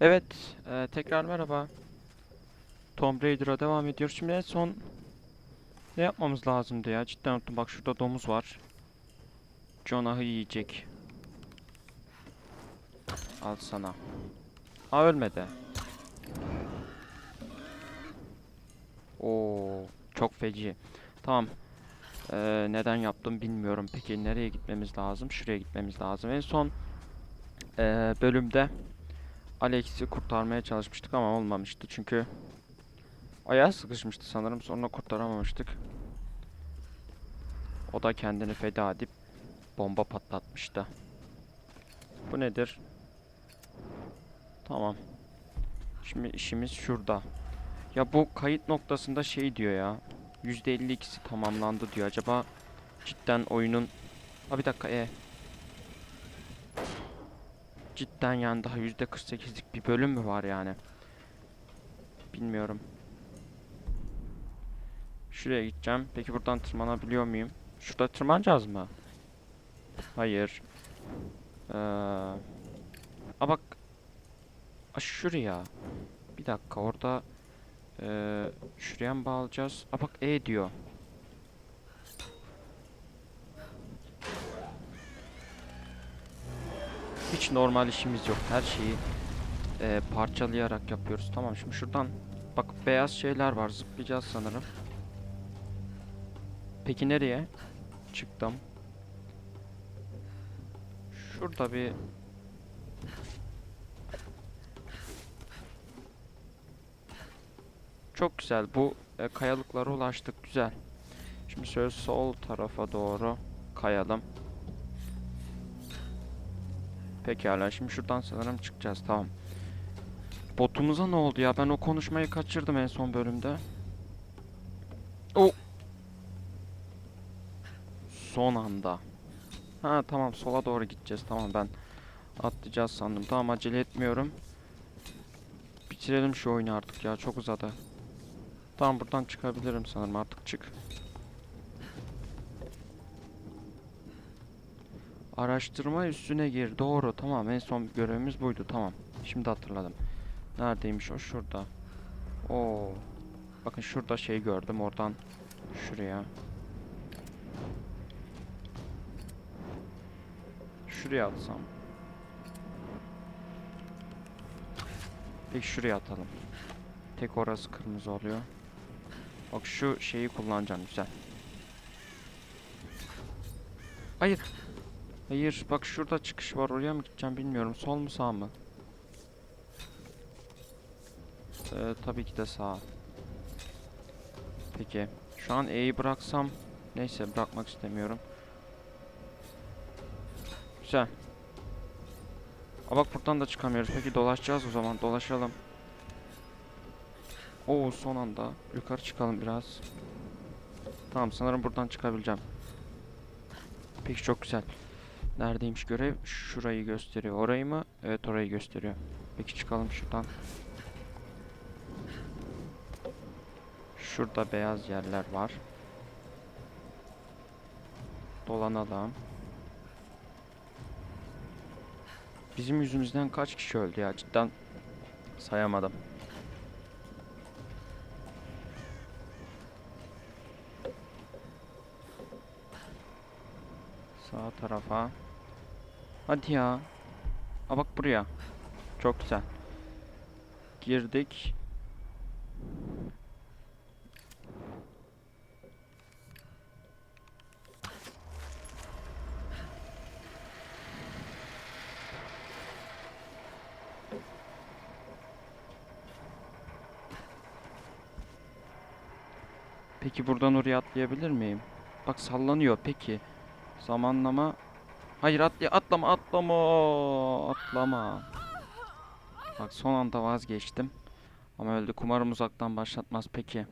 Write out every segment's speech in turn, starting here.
Evet, e, tekrar merhaba. Tomb Raider'a devam ediyoruz. Şimdi en son ne yapmamız lazımdı ya? Cidden unuttum. Bak şurada domuz var. Jonah'ı yiyecek. Al sana. Aa ölmedi. Oo, çok feci. Tamam. Ee, neden yaptım bilmiyorum. Peki nereye gitmemiz lazım? Şuraya gitmemiz lazım. En son ee, bölümde Alex'i kurtarmaya çalışmıştık ama olmamıştı çünkü ayağı sıkışmıştı sanırım sonra kurtaramamıştık. O da kendini feda edip bomba patlatmıştı. Bu nedir? Tamam. Şimdi işimiz şurada. Ya bu kayıt noktasında şey diyor ya. %52'si tamamlandı diyor. Acaba cidden oyunun... Ha bir dakika e. Cidden yani daha %48'lik bir bölüm mü var yani? Bilmiyorum. Şuraya gideceğim. Peki buradan tırmanabiliyor muyum? Şurada tırmanacağız mı? Hayır. Ee, a bak. A şuraya. Bir dakika orada ee, şuraya mı bağlayacağız? A bak E diyor. Hiç normal işimiz yok. Her şeyi e, parçalayarak yapıyoruz. Tamam şimdi şuradan bak beyaz şeyler var. Zıplayacağız sanırım. Peki nereye? Çıktım. Şurada bir Çok güzel. Bu e, kayalıklara ulaştık. Güzel. Şimdi şöyle sol tarafa doğru kayalım. Pekala şimdi şuradan sanırım çıkacağız tamam. Botumuza ne oldu ya ben o konuşmayı kaçırdım en son bölümde. O Son anda. Ha tamam sola doğru gideceğiz tamam ben atlayacağız sandım. Tamam acele etmiyorum. Bitirelim şu oyunu artık ya çok uzadı. Tamam buradan çıkabilirim sanırım artık çık. Araştırma üstüne gir. Doğru. Tamam. En son görevimiz buydu. Tamam. Şimdi hatırladım. Neredeymiş o? Şurada. Oo. Bakın şurada şey gördüm. Oradan şuraya. Şuraya atsam. Peki şuraya atalım. Tek orası kırmızı oluyor. Bak şu şeyi kullanacağım. Güzel. Hayır. Hayır bak şurada çıkış var oraya mı gideceğim bilmiyorum sol mu sağ mı? Ee, tabii ki de sağ. Peki şu an E'yi bıraksam neyse bırakmak istemiyorum. Güzel. Aa bak buradan da çıkamıyoruz peki dolaşacağız o zaman dolaşalım. Oo son anda yukarı çıkalım biraz. Tamam sanırım buradan çıkabileceğim. Peki çok güzel. Neredeymiş görev? Şurayı gösteriyor. Orayı mı? Evet orayı gösteriyor. Peki çıkalım şuradan. Şurada beyaz yerler var. Dolanalım. Bizim yüzümüzden kaç kişi öldü ya cidden sayamadım. Sağ tarafa. Hadi ya. Aa bak buraya. Çok güzel. Girdik. Peki buradan oraya atlayabilir miyim? Bak sallanıyor peki. Zamanlama. Hayır atla atlama atlama atlama. Bak son anda vazgeçtim. Ama öldü. Umarım uzaktan başlatmaz peki.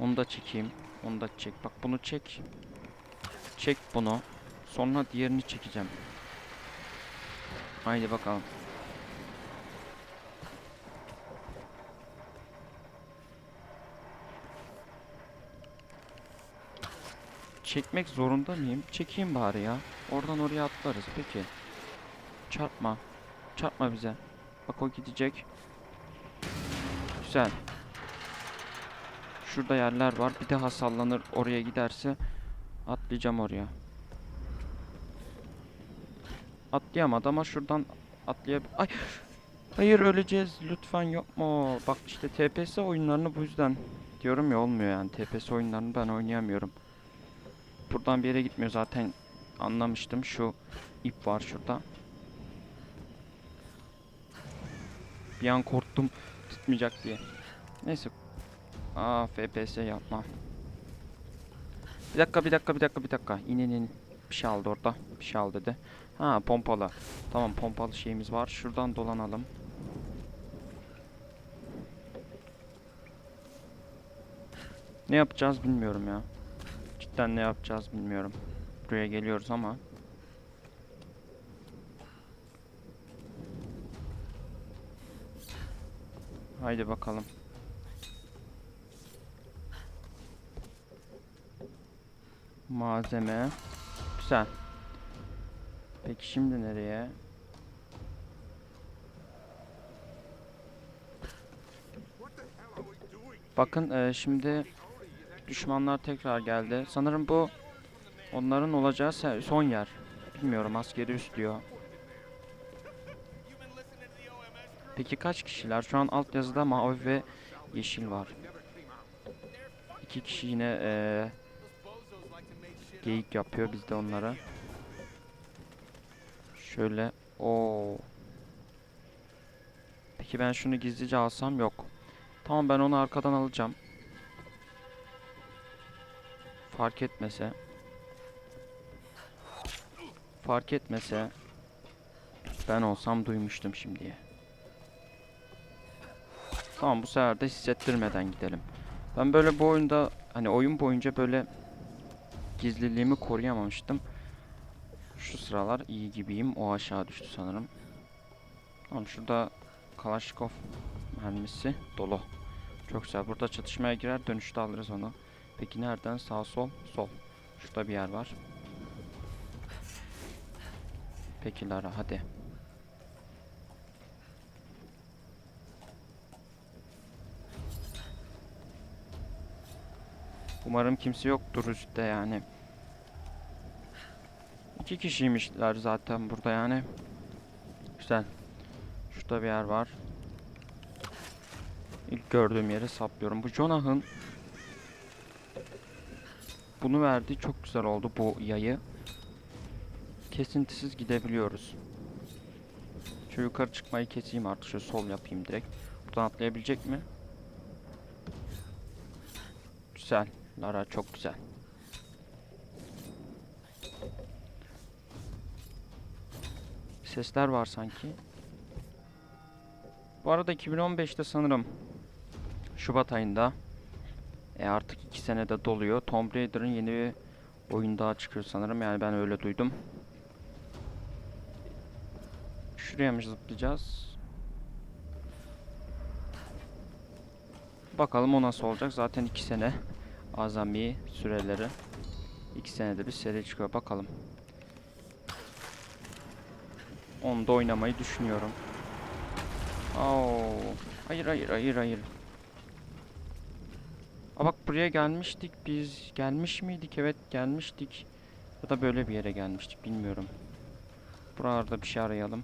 Onu da çekeyim. Onu da çek. Bak bunu çek. Çek bunu. Sonra diğerini çekeceğim. Haydi bakalım. Çekmek zorunda mıyım? Çekeyim bari ya. Oradan oraya atlarız. Peki. Çarpma. Çarpma bize. Bak o gidecek. Güzel. Şurada yerler var. Bir daha sallanır oraya giderse atlayacağım oraya. Atlayamadı ama şuradan atlayab... Ay! Hayır öleceğiz. Lütfen yapma. Bak işte TPS oyunlarını bu yüzden diyorum ya olmuyor yani. TPS oyunlarını ben oynayamıyorum. Buradan bir yere gitmiyor zaten anlamıştım. Şu ip var şurada. Bir an korktum tutmayacak diye. Neyse. Aa FPS yapma. Bir dakika bir dakika bir dakika bir dakika. İn in. Bir şey aldı orada. Bir şey al dedi. Ha pompalı. Tamam pompalı şeyimiz var. Şuradan dolanalım. Ne yapacağız bilmiyorum ya. Cidden ne yapacağız bilmiyorum. Buraya geliyoruz ama. Haydi bakalım. Malzeme. Güzel. Peki şimdi nereye? Bakın eee, şimdi düşmanlar tekrar geldi. Sanırım bu onların olacağı son yer. Bilmiyorum askeri üs diyor. Peki kaç kişiler? Şu an altyazıda mavi ve yeşil var. İki kişi yine eee, geyik yapıyor. Biz de onlara. Şöyle. o. Peki ben şunu gizlice alsam yok. Tamam ben onu arkadan alacağım. Fark etmese. Fark etmese. Ben olsam duymuştum şimdiye. Tamam bu sefer de hissettirmeden gidelim. Ben böyle bu oyunda hani oyun boyunca böyle gizliliğimi koruyamamıştım. Şu sıralar iyi gibiyim. O aşağı düştü sanırım. Tamam şurada Kalashnikov mermisi dolu. Çok güzel. Burada çatışmaya girer. Dönüşte alırız onu. Peki nereden? Sağ sol? Sol. Şurada bir yer var. Peki Lara hadi. Umarım kimse yoktur üstte yani. İki kişiymişler zaten burada yani. Güzel. Şurada bir yer var. İlk gördüğüm yere saplıyorum. Bu Jonah'ın bunu verdi. Çok güzel oldu bu yayı. Kesintisiz gidebiliyoruz. Şu yukarı çıkmayı keseyim artık. Şöyle sol yapayım direkt. Buradan atlayabilecek mi? Güzel. Lara çok güzel. Sesler var sanki. Bu arada 2015'te sanırım Şubat ayında e artık 2 senede doluyor. Tomb Raider'ın yeni bir oyun daha çıkıyor sanırım. Yani ben öyle duydum. Şuraya mı zıplayacağız? Bakalım o nasıl olacak. Zaten 2 sene azami süreleri. 2 senede bir seri çıkıyor. Bakalım. Onu da oynamayı düşünüyorum. Oo. Hayır hayır hayır hayır. Aa bak buraya gelmiştik biz. Gelmiş miydik? Evet gelmiştik. Ya da böyle bir yere gelmiştik bilmiyorum. Buralarda bir şey arayalım.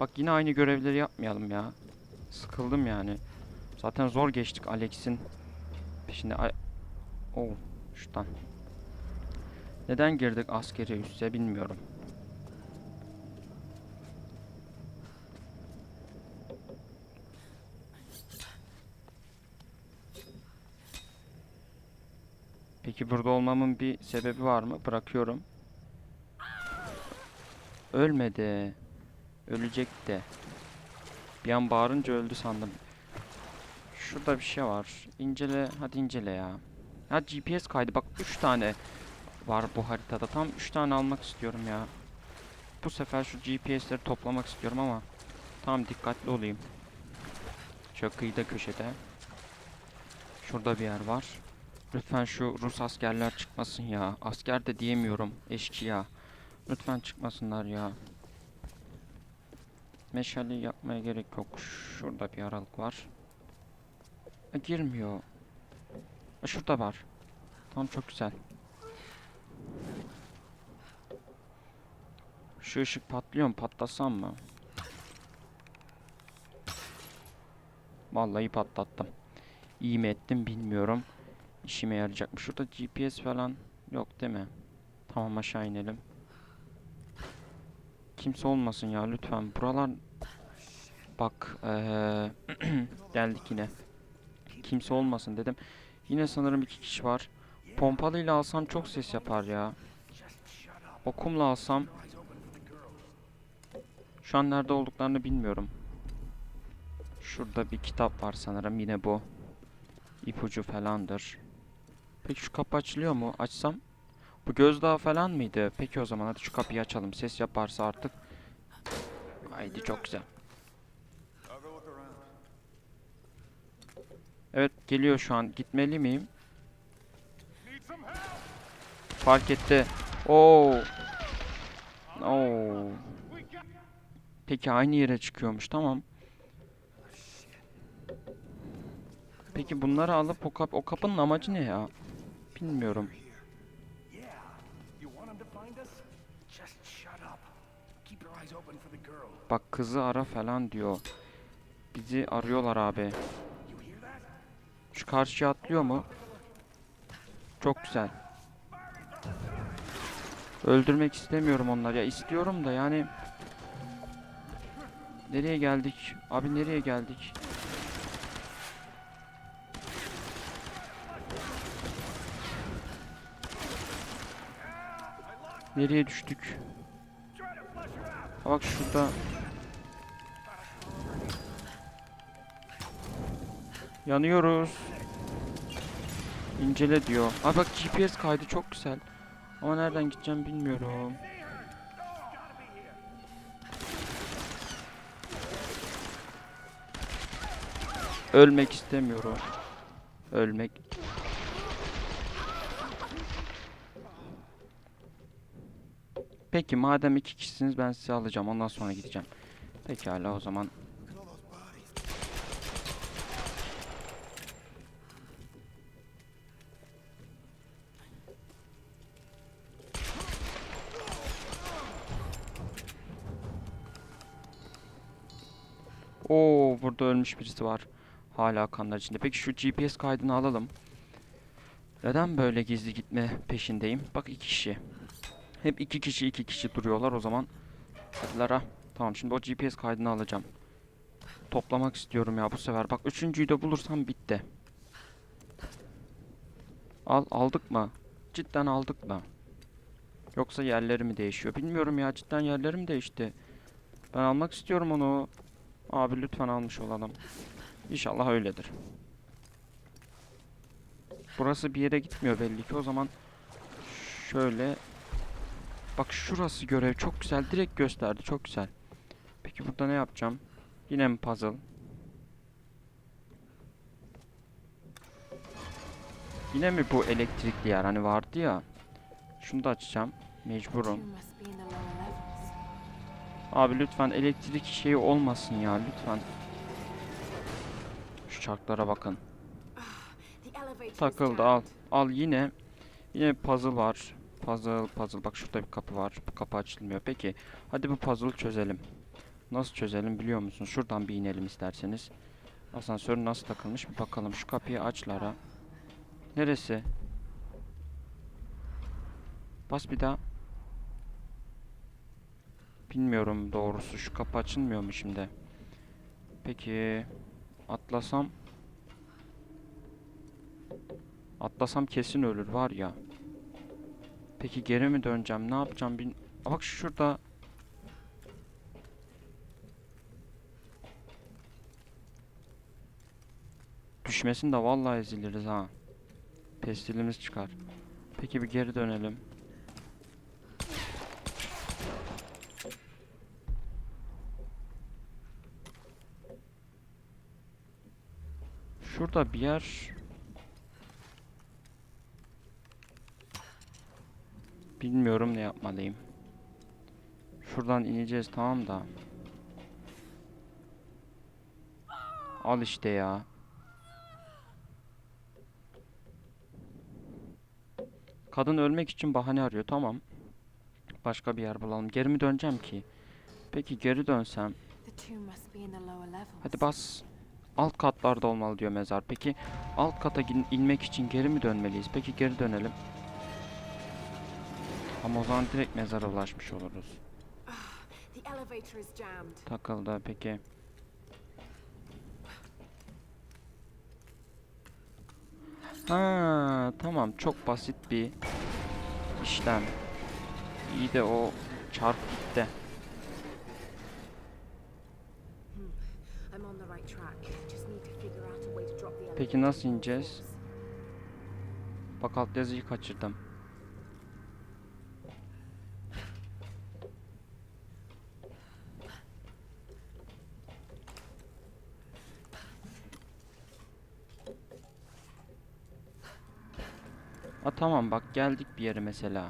Bak yine aynı görevleri yapmayalım ya. Sıkıldım yani. Zaten zor geçtik Alex'in peşinde. Oo, şuradan. Neden girdik askeri üsse bilmiyorum. Peki burada olmamın bir sebebi var mı? Bırakıyorum. Ölmedi. Ölecek de. Bir an bağırınca öldü sandım. Şurada bir şey var. İncele. Hadi incele ya. Ha GPS kaydı. Bak 3 tane var bu haritada. Tam 3 tane almak istiyorum ya. Bu sefer şu GPS'leri toplamak istiyorum ama tam dikkatli olayım. Çok kıyıda köşede. Şurada bir yer var. Lütfen şu Rus askerler çıkmasın ya. Asker de diyemiyorum. Eşkıya. Lütfen çıkmasınlar ya. Meşaleyi yapmaya gerek yok. Şurada bir aralık var. E, girmiyor. E, şurada var. Tamam çok güzel. Şu ışık patlıyor mu? Patlasam mı? Vallahi patlattım. İyi mi ettim bilmiyorum. İşime yarayacak? Şurada GPS falan yok değil mi? Tamam aşağı inelim. Kimse olmasın ya lütfen. Buralar bak eee, geldik yine. Kimse olmasın dedim. Yine sanırım iki kişi var. Pompalıyla alsam çok ses yapar ya. Okumla alsam şu an nerede olduklarını bilmiyorum. Şurada bir kitap var sanırım yine bu. İpucu falandır. Peki şu kapı açılıyor mu? Açsam. Bu gözdağı falan mıydı? Peki o zaman hadi şu kapıyı açalım. Ses yaparsa artık. Haydi çok güzel. Evet geliyor şu an. Gitmeli miyim? Fark etti. Oo. Oo. Peki aynı yere çıkıyormuş. Tamam. Peki bunları alıp o, kap o kapının amacı ne ya? Bilmiyorum. Bak kızı ara falan diyor. Bizi arıyorlar abi. Şu karşıya atlıyor mu? Çok güzel. Öldürmek istemiyorum onları ya istiyorum da yani Nereye geldik? Abi nereye geldik? Nereye düştük? Ha bak şurada Yanıyoruz. İncele diyor. Aa bak GPS kaydı çok güzel. Ama nereden gideceğim bilmiyorum. Ölmek istemiyorum. Ölmek. Peki madem iki kişisiniz ben sizi alacağım. Ondan sonra gideceğim. Pekala o zaman. Oo burada ölmüş birisi var. Hala kanlar içinde. Peki şu GPS kaydını alalım. Neden böyle gizli gitme peşindeyim? Bak iki kişi. Hep iki kişi iki kişi duruyorlar o zaman. Hadilara. Tamam şimdi o GPS kaydını alacağım. Toplamak istiyorum ya bu sefer. Bak üçüncüyü de bulursam bitti. Al aldık mı? Cidden aldık mı? Yoksa yerleri mi değişiyor? Bilmiyorum ya cidden yerleri mi değişti? Ben almak istiyorum onu. Abi lütfen almış olalım. İnşallah öyledir. Burası bir yere gitmiyor belli ki. O zaman şöyle Bak şurası görev çok güzel. Direkt gösterdi. Çok güzel. Peki burada ne yapacağım? Yine mi puzzle? Yine mi bu elektrikli yer hani vardı ya? Şunu da açacağım. Mecburum. Abi lütfen elektrik şeyi olmasın ya lütfen. Şu çarklara bakın. İs Takıldı al. Al yine. Yine puzzle var. Puzzle puzzle. Bak şurada bir kapı var. Bu kapı açılmıyor. Peki. Hadi bu puzzle'ı çözelim. Nasıl çözelim biliyor musun? Şuradan bir inelim isterseniz. Asansör nasıl takılmış bir bakalım. Şu kapıyı aç Lara. Neresi? Bas bir daha. Bilmiyorum doğrusu. Şu kapı açılmıyor mu şimdi? Peki. Atlasam. Atlasam kesin ölür var ya. Peki geri mi döneceğim? Ne yapacağım? Aa, bak şurada. Düşmesin de vallahi eziliriz ha. Pestilimiz çıkar. Peki bir geri dönelim. Şurada bir yer Bilmiyorum ne yapmalıyım. Şuradan ineceğiz tamam da. Al işte ya. Kadın ölmek için bahane arıyor. Tamam. Başka bir yer bulalım. Geri mi döneceğim ki? Peki geri dönsem. İn. Hadi bas. Alt katlarda olmalı diyor mezar. Peki alt kata gin- inmek için geri mi dönmeliyiz? Peki geri dönelim. Ama o zaman direkt mezara ulaşmış oluruz. Takıldı peki. Ha tamam çok basit bir işlem. İyi de o çarp gitti. Elevator. Peki nasıl ineceğiz? Bak alt yazıyı kaçırdım. Ha tamam bak geldik bir yere mesela.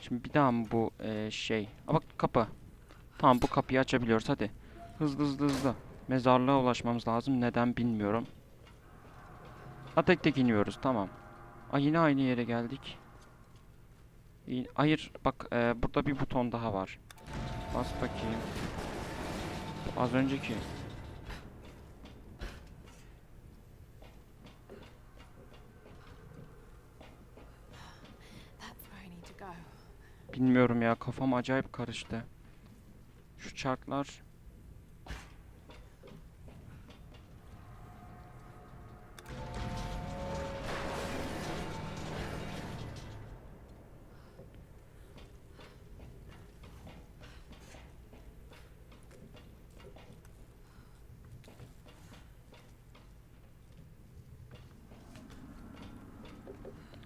Şimdi bir daha mı bu eee, şey? Ha bak kapı. Tamam bu kapıyı açabiliyoruz hadi. Hızlı hızlı hızlı. Mezarlığa ulaşmamız lazım. Neden bilmiyorum. Ha tek tek iniyoruz tamam. Ay yine aynı yere geldik. Hayır bak eee, burada bir buton daha var. Bas bakayım. Az önceki. Bilmiyorum ya kafam acayip karıştı. Şu çarklar.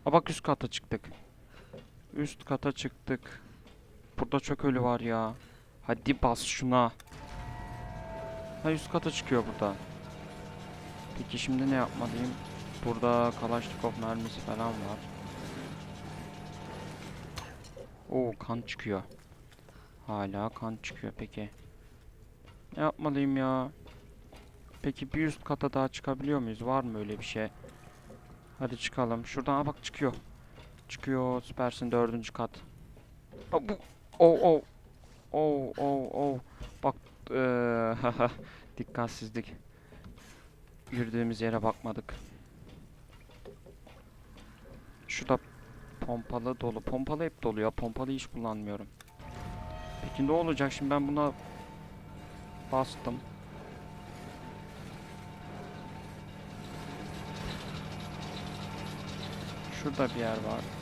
Bak üst kata çıktık. Üst kata çıktık. Burada çok ölü var ya. Hadi bas şuna. Ha üst kata çıkıyor burada. Peki şimdi ne yapmalıyım? Burada Kalashnikov mermisi falan var. Oo kan çıkıyor. Hala kan çıkıyor peki. Ne yapmalıyım ya? Peki bir üst kata daha çıkabiliyor muyuz? Var mı öyle bir şey? Hadi çıkalım. Şuradan bak çıkıyor. Çıkıyor süpersin dördüncü kat. Aa, bu Oh oh. Oh oh oh. Bak eee, dikkatsizlik. Yürüdüğümüz yere bakmadık. Şurada pompalı dolu. Pompalı hep dolu ya. Pompalı hiç kullanmıyorum. Peki ne olacak şimdi ben buna bastım. Şurada bir yer var.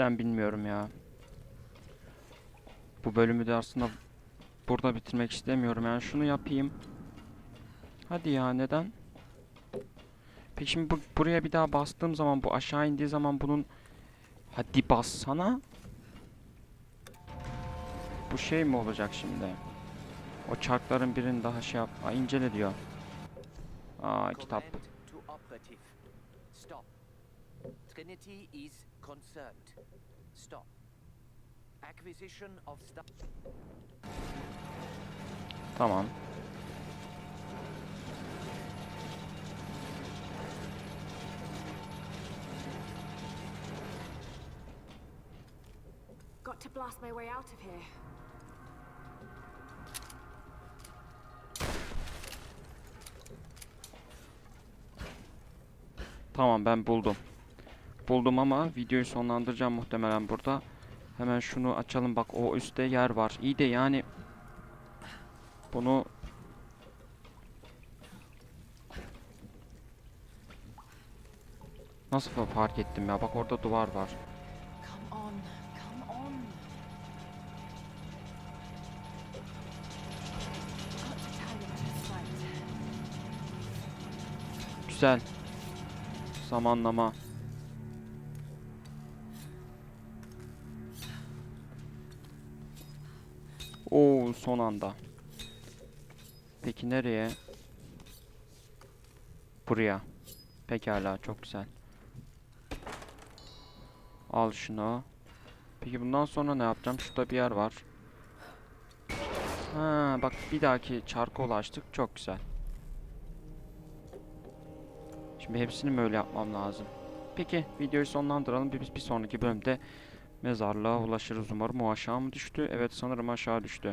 Cidden bilmiyorum ya. Bu bölümü de aslında burada bitirmek istemiyorum. Yani şunu yapayım. Hadi ya neden? Peki şimdi bu, buraya bir daha bastığım zaman bu aşağı indiği zaman bunun hadi bassana. Bu şey mi olacak şimdi? O çarkların birini daha şey yap. Aa, incele diyor. Aa kitap. Trinity is concerned. Stop. Acquisition of stuff. Tamam. Got to blast my way out of here. Tamam ben buldum. Buldum ama videoyu sonlandıracağım muhtemelen burada. Hemen şunu açalım bak o üstte yer var. İyi de yani bunu Nasıl fa- fark ettim ya? Bak orada duvar var. Come on, Oo son anda. Peki nereye? Buraya. Pekala çok güzel. Al şunu. Peki bundan sonra ne yapacağım? Şurada bir yer var. Ha, bak bir dahaki çarka ulaştık. Çok güzel. Şimdi hepsini mi öyle yapmam lazım? Peki videoyu sonlandıralım. Biz bir sonraki bölümde mezarlığa ulaşırız umarım. O aşağı mı düştü? Evet sanırım aşağı düştü.